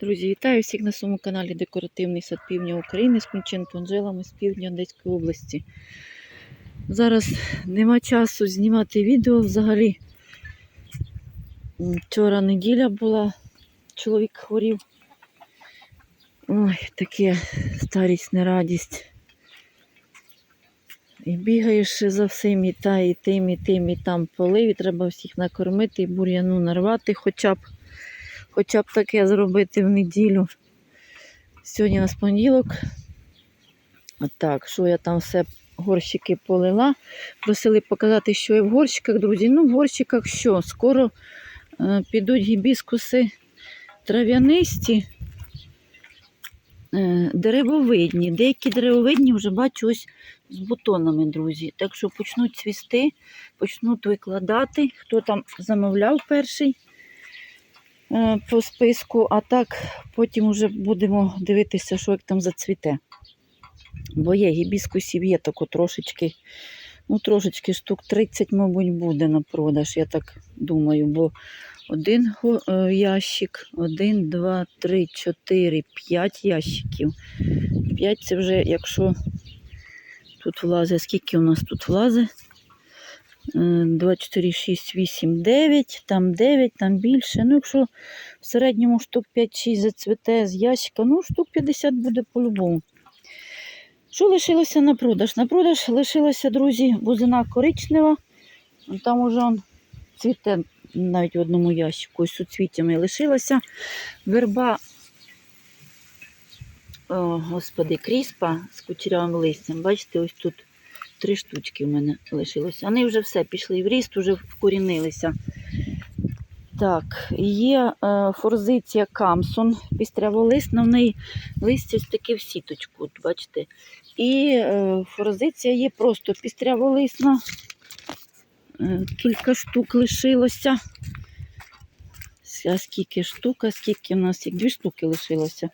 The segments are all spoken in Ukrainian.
Друзі, вітаю всіх на своєму каналі Декоративний сад Півдня України з Кунченко Анжелами з півдня Одеської області. Зараз нема часу знімати відео взагалі. Вчора неділя була, чоловік хворів. Ой, таке старість, не радість. І бігаєш за всім, і та, і тим, і тим, і там полив, і треба всіх накормити, і бур'яну нарвати хоча б хоча б таке зробити в неділю. Сьогодні у нас понеділок. Так, що я там все горщики полила. Просили показати, що є в горщиках, друзі. Ну, в горщиках що? Скоро е, підуть гібіскуси трав'янисті, е, деревовидні. Деякі деревовидні вже бачу ось з бутонами, друзі. Так що почнуть цвісти, почнуть викладати. Хто там замовляв перший по списку, а так потім вже будемо дивитися, що як там зацвіте. Бо є гібіскусів, є тако трошечки, ну трошечки штук 30, мабуть, буде на продаж, я так думаю, бо один е, ящик, один, два, три, чотири, п'ять ящиків. П'ять це вже, якщо тут влазить, скільки у нас тут влазить? Е, 2, 4, 6, 8, 9, там 9, там більше. Ну, якщо в середньому штук 5-6 зацвіте з ящика, ну, штук 50 буде по-любому. Що лишилося на продаж? На продаж лишилася, друзі, бузина коричнева. Там уже он цвіте навіть в одному ящику, ось суцвіттями лишилася. Верба, о, господи, кріспа з кучерявим листям. Бачите, ось тут три штучки в мене лишилося. Вони вже все пішли в ріст, вже вкорінилися. Так, є е, форзиція Камсон, пістряволисна, в неї листя ось таке в сіточку, от бачите. І е, форзиція є просто пістряволисна. Е, кілька штук лишилося. А скільки штук, а скільки у нас, як дві штуки лишилося.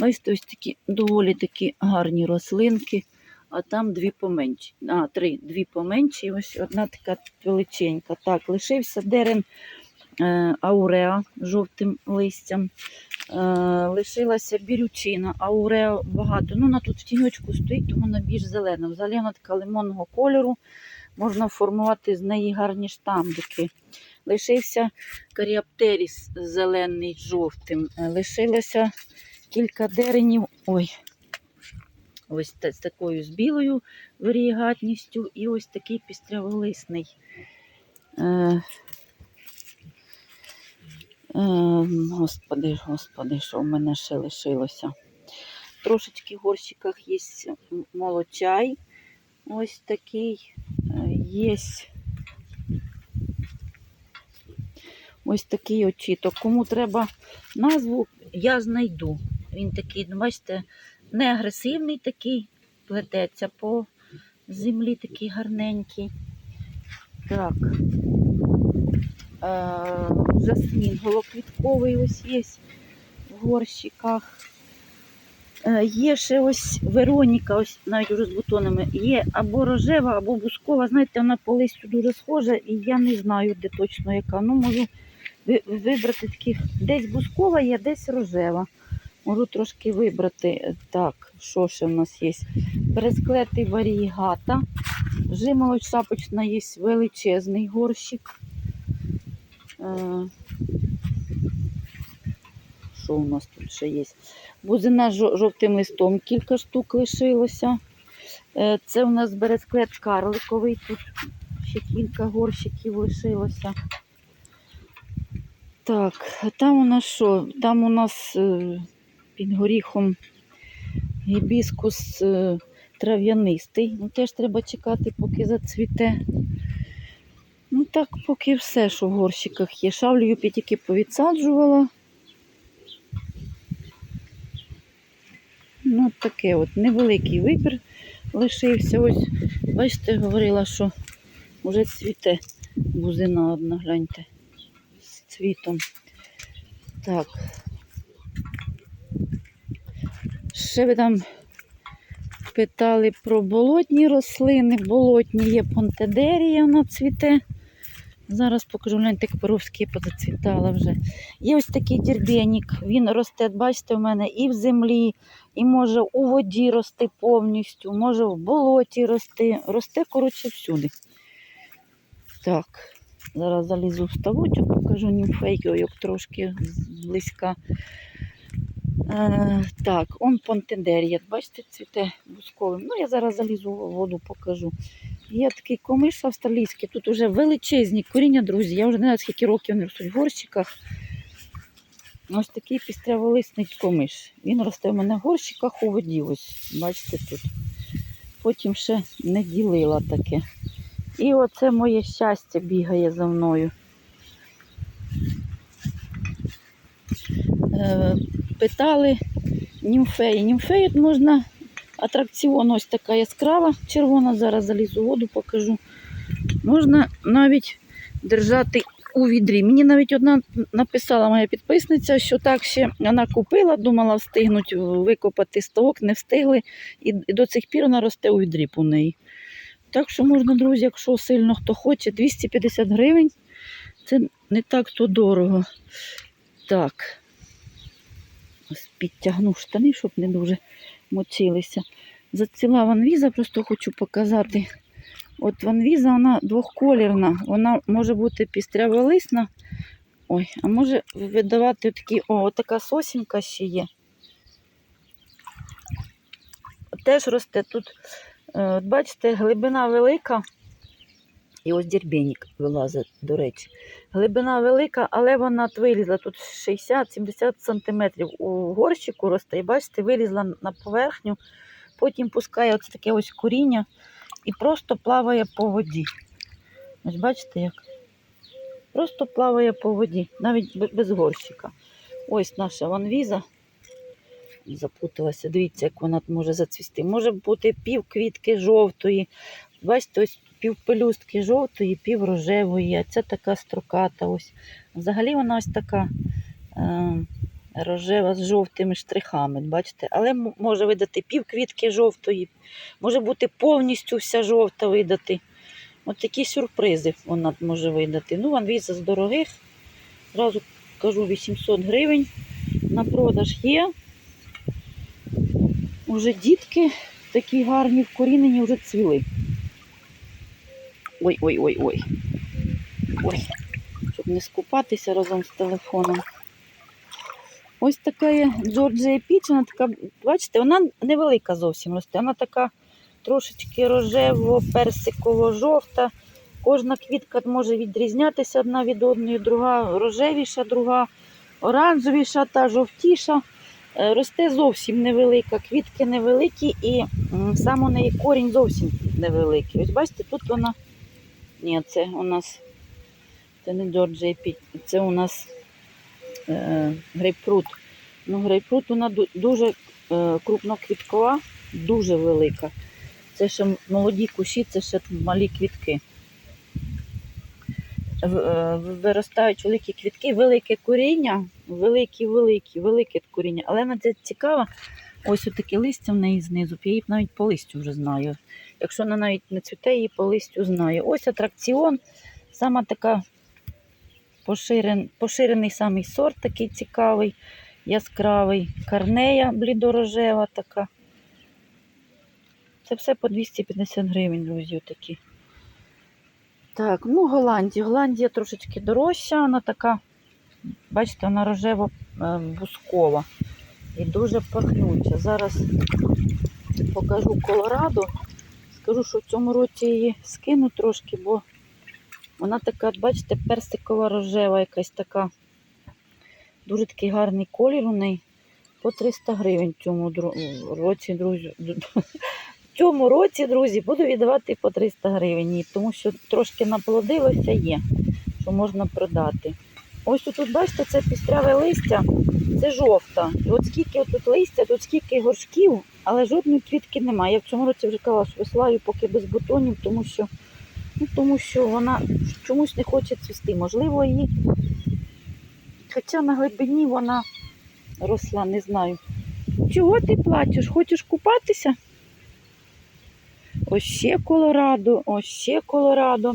Бачите, ось такі доволі такі гарні рослинки, а там дві поменші. А, три, дві поменші, ось одна така величенька. Так, лишився дерен е, ауреа жовтим листям. Е, лишилася бірючина, ауреа багато. Ну, вона тут в тіньочку стоїть, тому вона більш зелена. Взагалі вона така лимонного кольору. Можна формувати з неї гарні штамбики. Лишився каріаптеріс зелений з жовтим. Е, Лишилося кілька деренів. Ой, ось з такою з білою варієгатністю і ось такий пістряволисний. Е, е, господи, господи, що в мене ще лишилося. Трошечки в горщиках є молочай. Ось такий. Е, Є ось такий очіток. Кому треба назву, я знайду. Він такий, ну, бачите, не агресивний такий, плететься по землі такий гарненький. Так. Е, жасмін голоквітковий ось є в горщиках. Е, Є ще ось Вероніка, ось навіть уже з бутонами. Є або рожева, або бускова. Знаєте, вона по листю дуже схожа, і я не знаю, де точно яка. Ну, можу вибрати таких. Десь бускова є, десь рожева. Можу трошки вибрати. Так, що ще в нас є? Пересклетий варігата. Жимолоч шапочна є величезний горщик. Е, Що у нас тут ще є? Бузина з жовтим листом кілька штук лишилося. Е, Це у нас бересклет карликовий, тут ще кілька горщиків лишилося. Так, а там у нас що? Там у нас е, під горіхом гібіскус е, трав'янистий. Ну, теж треба чекати, поки зацвіте. Ну так, поки все, що в горщиках є. Шавлю я тільки повідсаджувала. Ну, таке от невеликий вибір лишився. Ось, бачите, говорила, що вже цвіте бузина одна, гляньте, з цвітом. Так. Ще ви там питали про болотні рослини. Болотні є понтедерія, вона цвіте. Зараз покажу, гляньте, як Перовський позацвітала вже. Є ось такий дірбєнік. Він росте, бачите, у мене і в землі, і може у воді рости повністю, може в болоті рости. Росте, коротше, всюди. Так, зараз залізу в ставочок, покажу німфейок трошки зблизька. Е, так, он понтендерія, бачите, цвіте бусковим. Ну, я зараз залізу в воду, покажу. Є такий комиш австралійський, тут вже величезні коріння, друзі. Я вже не знаю, скільки років вони ростуть в горщиках. Ось такий пістряволисний комиш. Він росте в мене в горщиках у воді. Ось, бачите тут. Потім ще не ділила таке. І оце моє щастя бігає за мною. Питали німфеї. Німфеї можна атракціон ось така яскрава, червона, зараз залізу воду, покажу. Можна навіть держати у відрі. Мені навіть одна написала моя підписниця, що так ще вона купила, думала встигнуть викопати ставок, не встигли, і до цих пір вона росте у відрі у неї. Так що можна, друзі, якщо сильно хто хоче, 250 гривень. Це не так то дорого. Так. Ось підтягну штани, щоб не дуже мочилися. Заціла ванвіза, просто хочу показати. От ванвіза, вона двохколірна. Вона може бути пістряволисна. Ой, а може видавати такі, о, така сосінка ще є. Теж росте тут, е, бачите, глибина велика. І ось дірбінік вилазить, до речі. Глибина велика, але вона вилізла тут 60-70 см у горщику росте. І бачите, вилізла на поверхню, потім пускає ось таке ось коріння і просто плаває по воді. Ось бачите як? Просто плаває по воді, навіть без горщика. Ось наша ванвіза. Запуталася, дивіться, як вона може зацвісти. Може бути пів квітки жовтої. Бачите, ось пів пелюстки жовтої, пів рожевої, а це така строката. Ось. Взагалі вона ось така е, рожева з жовтими штрихами. Бачите? Але може видати пів квітки жовтої, може бути повністю вся жовта видати. От такі сюрпризи вона може видати. Ну, ванвіза з дорогих. Зразу кажу 800 гривень. На продаж є. Уже дітки такі гарні вкорінені, вже цвіли. Ой, ой, щоб не скупатися разом з телефоном. Ось така Джорджія Піч, вона така, бачите, вона невелика зовсім росте. Вона така трошечки рожево-персиково-жовта. Кожна квітка може відрізнятися одна від одної, друга рожевіша, друга оранжевіша та жовтіша. Е, Росте зовсім невелика, квітки невеликі і сам у неї корінь зовсім невеликий. Ось бачите, тут вона. Ні, це у нас це не Джорджія Піт, це у нас е, грейпфрут. Ну, грейпфрут вона дуже е, крупноквіткова, дуже велика. Це ще молоді кущі, це ще малі квітки. Е, Виростають великі квітки, велике коріння, великі, великі, велике коріння. Але вона це цікава. Ось таке листя в неї знизу. Я її навіть по листю вже знаю. Якщо вона навіть не цвіте, її по листю знаю. Ось атракціон, сама така поширен, поширений самий сорт, такий цікавий, яскравий. Карнея блідорожева така. Це все по 250 гривень, друзі, такі. Так, ну Голландія. Голландія трошечки дорожча, вона така, бачите, вона рожево-бускова і дуже пахнуча. Зараз покажу Колорадо. Скажу, що в цьому році її скину трошки, бо вона така, бачите, персикова рожева якась така. Дуже такий гарний колір у неї. По 300 гривень в цьому році, друзі. В цьому році, друзі, буду віддавати по 300 гривень, тому що трошки наплодилося є, що можна продати. Ось тут, бачите, це пістряве листя, це жовта. От скільки тут листя, тут скільки горшків, але жодної квітки немає. Я в цьому році вже казала, що висилаю поки без бутонів, тому що, ну, тому що вона чомусь не хоче цвісти. Можливо, її. Хоча на глибині вона росла, не знаю. Чого ти плачеш? Хочеш купатися? Ось ще Колорадо, ось ще Колорадо.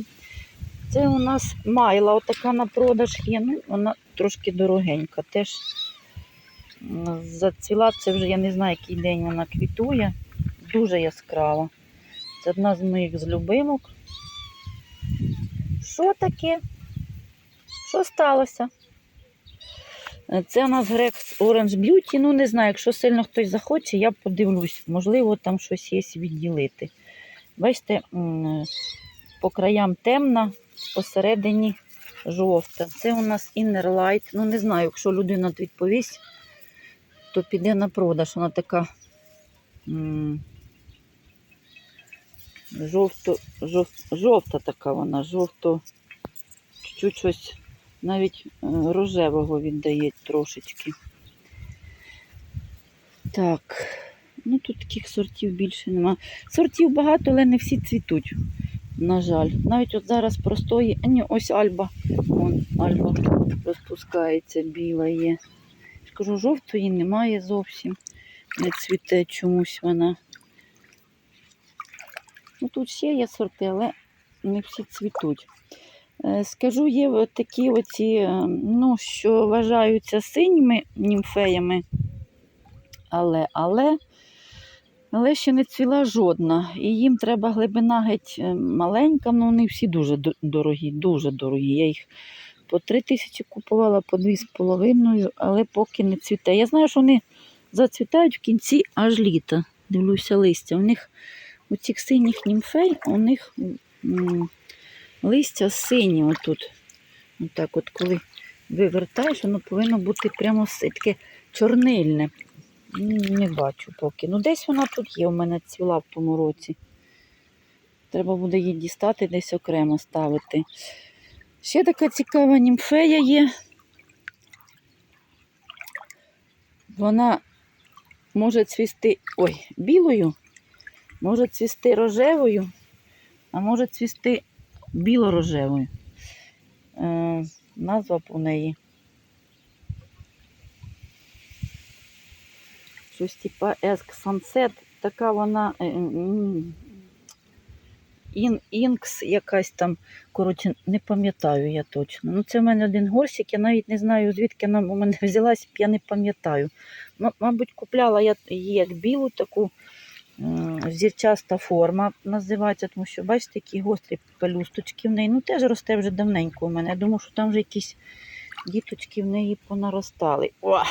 Це у нас майла, отака на продаж є. Ну, вона трошки дорогенька. Теж зацвіла, це вже я не знаю, який день вона квітує. Дуже яскрава. Це одна з моїх з любимок. Що таке? Що сталося? Це у нас Грекс Orange Beauty. Ну, не знаю, якщо сильно хтось захоче, я подивлюсь. Можливо, там щось є відділити. Бачите, по краям темна, посередині жовта. Це у нас Inner Light. Ну, не знаю, якщо людина відповість, то піде на продаж. Вона така жовто, жов, жовта така вона, жовто, чуть щось навіть е, рожевого віддає трошечки. Так, ну тут таких сортів більше нема. Сортів багато, але не всі цвітуть, на жаль. Навіть от зараз простої, а ні, ось альба. Вон, альба розпускається, біла є. Я кажу, жовтої немає зовсім. Не цвіте чомусь вона. Ну, тут ще є сорти, але не всі цвітуть. Е, Скажу, є такі оці, е, ну, що вважаються синіми німфеями, але, але, але ще не цвіла жодна. І їм треба глибина геть е, маленька, ну вони всі дуже дорогі, дуже дорогі. Я їх по три тисячі купувала, по дві з половиною, але поки не цвіте. Я знаю, що вони зацвітають в кінці аж літа. Дивлюся листя. У них у цих синіх німфей, у них листя сині отут. Отак от, коли вивертаєш, воно повинно бути прямо таке чорнильне. Не бачу поки. Ну, десь вона тут є, у мене цвіла в тому році. Треба буде її дістати, десь окремо ставити. Ще така цікава німфея є. Вона може цвісти ой, білою, може цвісти рожевою, а може цвісти біло-рожевою. Е, назва у неї. Щось типа Еск Sunset. Така вона е, ін, інкс якась там. Коротше, не пам'ятаю я точно. Ну, це в мене один горщик, я навіть не знаю, звідки вона у мене взялась, я не пам'ятаю. Мабуть, купляла я її як білу таку зірчаста форма називається, тому що, бачите, які гострі пелюсточки в неї. Ну, теж росте вже давненько у мене. Я думаю, що там вже якісь діточки в неї понаростали. О!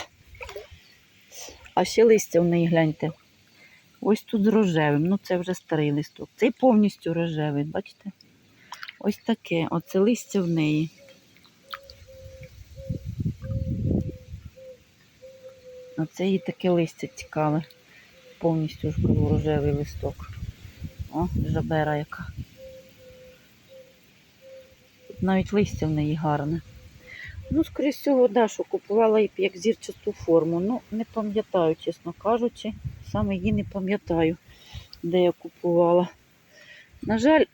А ще листя в неї гляньте. Ось тут з рожевим. Ну, це вже старий листок. Цей повністю рожевий, бачите? Ось таке. Оце листя в неї. Оце її таке листя цікаве. Повністю ж кажу, рожевий листок. О, жабера яка. Навіть листя в неї гарне. Ну, скоріше всього, да, купувала як зірчасту форму. Ну, не пам'ятаю, чесно кажучи. Саме її не пам'ятаю, де я купувала. На жаль,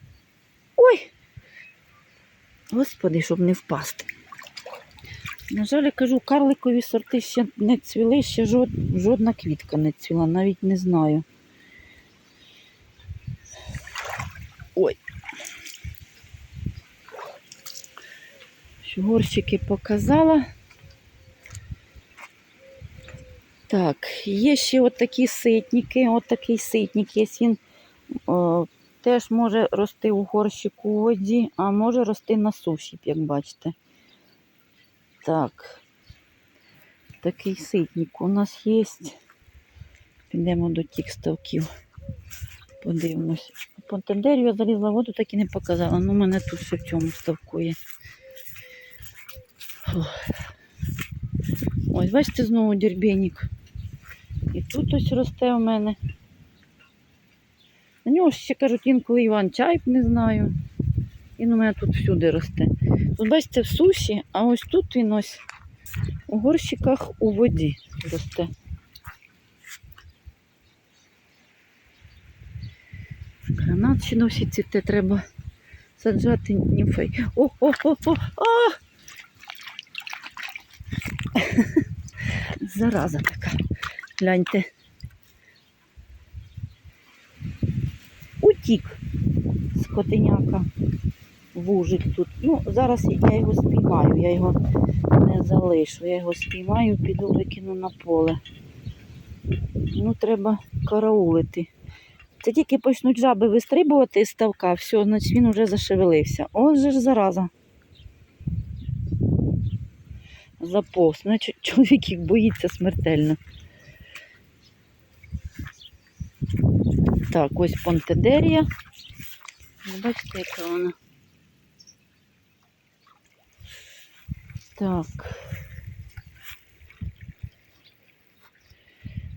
ой! Господи, щоб не впасти. На жаль, я кажу, карликові сорти ще не цвіли, ще жодна квітка не цвіла, навіть не знаю. Ой. Горщики показала. Так, є ще от такі ситники, от такий ситник є. Він о, теж може рости у горщику у воді, а може рости на суші, як бачите. Так, такий ситник у нас є. Підемо до тих ставків. Подивимось. По я залізла воду, так і не показала. Ну, мене тут все в цьому ставку є. Ось, бачите, знову дербенік. І тут ось росте у мене. На нього ще кажуть, інколи Іван чайп, не знаю. Він у мене тут всюди росте. Тут бачите, в суші, а ось тут він ось у горщиках у воді росте. Гранат ще досі цвіте, треба саджати німфей. О, о, о, о, о! Зараза така. Гляньте. Утік скотиняка. вужик тут. Ну, зараз я його спіймаю, я його не залишу. Я його спіймаю, піду викину на поле. Ну, треба караулити. Це тільки почнуть жаби вистрибувати з ставка, все, значить він вже зашевелився. Ось же ж зараза. Заповз. Значить, чоловік їх боїться смертельно. Так, ось Понтедерія. Бачите, яка вона. Так.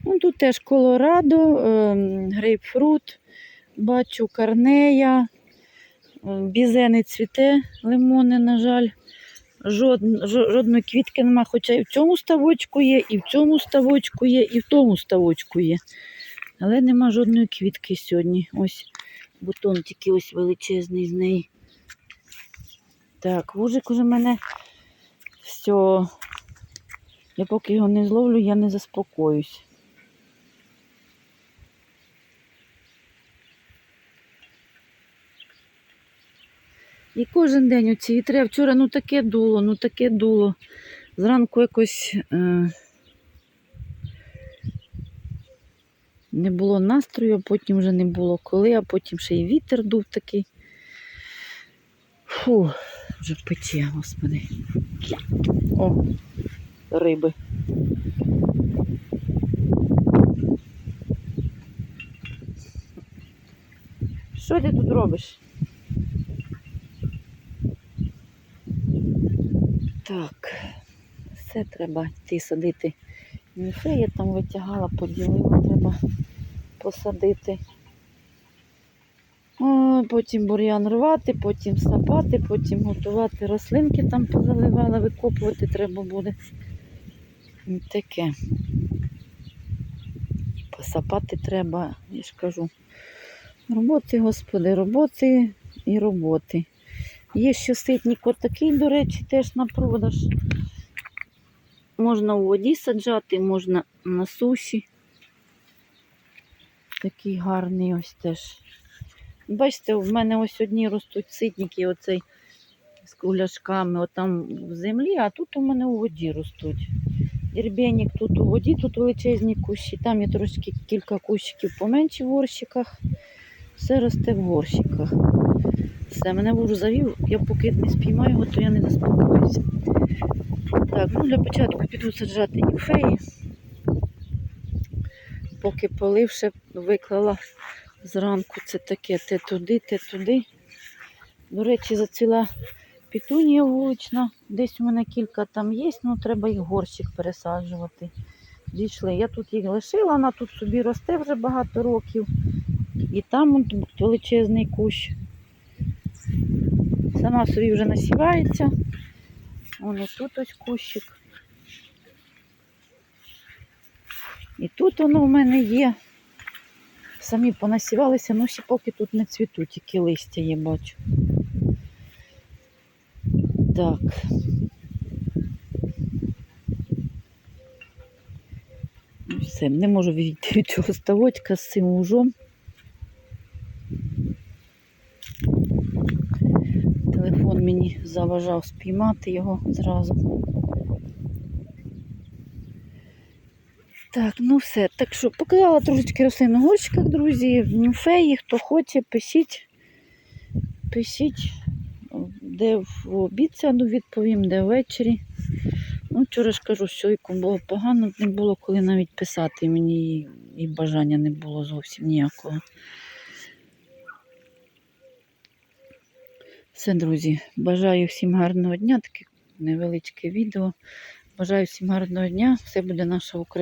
Ну, тут теж Колорадо, ем, грейпфрут, бачу карнея, ем, бізени цвіте, лимони, на жаль. Жод, жодної квітки нема, хоча і в цьому ставочку є, і в цьому ставочку є, і в тому ставочку є. Але нема жодної квітки сьогодні. Ось бутон тільки ось величезний з неї. Так, вужик уже мене все. Я поки його не зловлю, я не заспокоюсь. І кожен день оці вітри. Вчора ну таке дуло, ну таке дуло. Зранку якось е, не було настрою, а потім вже не було коли, а потім ще й вітер дув такий. Фу, вже пече, господи. О, риби. Що ти тут робиш? Так, все треба йти садити. Ніфе я там витягала, поділила, треба посадити. Потім бур'ян рвати, потім сапати, потім готувати рослинки там позаливала, викопувати треба буде. І Таке. Посапати треба, я ж кажу. Роботи, господи, роботи і роботи. Є ще ситник отакий, до речі, теж на продаж. Можна у воді саджати, можна на суші. Такий гарний ось теж. Бачите, в мене ось одні ростуть ситники, оцей з кругляшками, отам в землі, а тут у мене у воді ростуть. Ірбєнік тут у воді, тут величезні кущі, там є трошки кілька кущиків поменші в горщиках. Все росте в горщиках. Все, мене вуж завів, я поки не спіймаю його, то я не заспокоюся. Так, ну для початку піду саджати нюфеї. Поки поливши, виклала зранку це таке, те туди, те туди. До речі, зацвіла пітунія вулична. Десь у мене кілька там є, ну треба їх горщик пересаджувати. Дійшли. Я тут їх лишила, вона тут собі росте вже багато років. І там величезний кущ. Сама собі вже насівається. Вон і тут ось кущик. І тут воно в мене є. Самі понасівалися, ну ще поки тут не цвітуть, тільки листя є, бачу. Так. Ну, Все, не можу відійти від цього ставочка з цим ужом. Телефон мені заважав спіймати його зразу. Так, ну все. Так що показала трошечки рослин на горщиках, друзі. Нюфеї, хто хоче, пишіть. Пишіть, де в обід сяду відповім, де ввечері. Ну, вчора ж кажу, що і було погано, не було коли навіть писати. Мені і бажання не було зовсім ніякого. Все, друзі, бажаю всім гарного дня, таке невеличке відео. Бажаю всім гарного дня. Все буде наша Україна.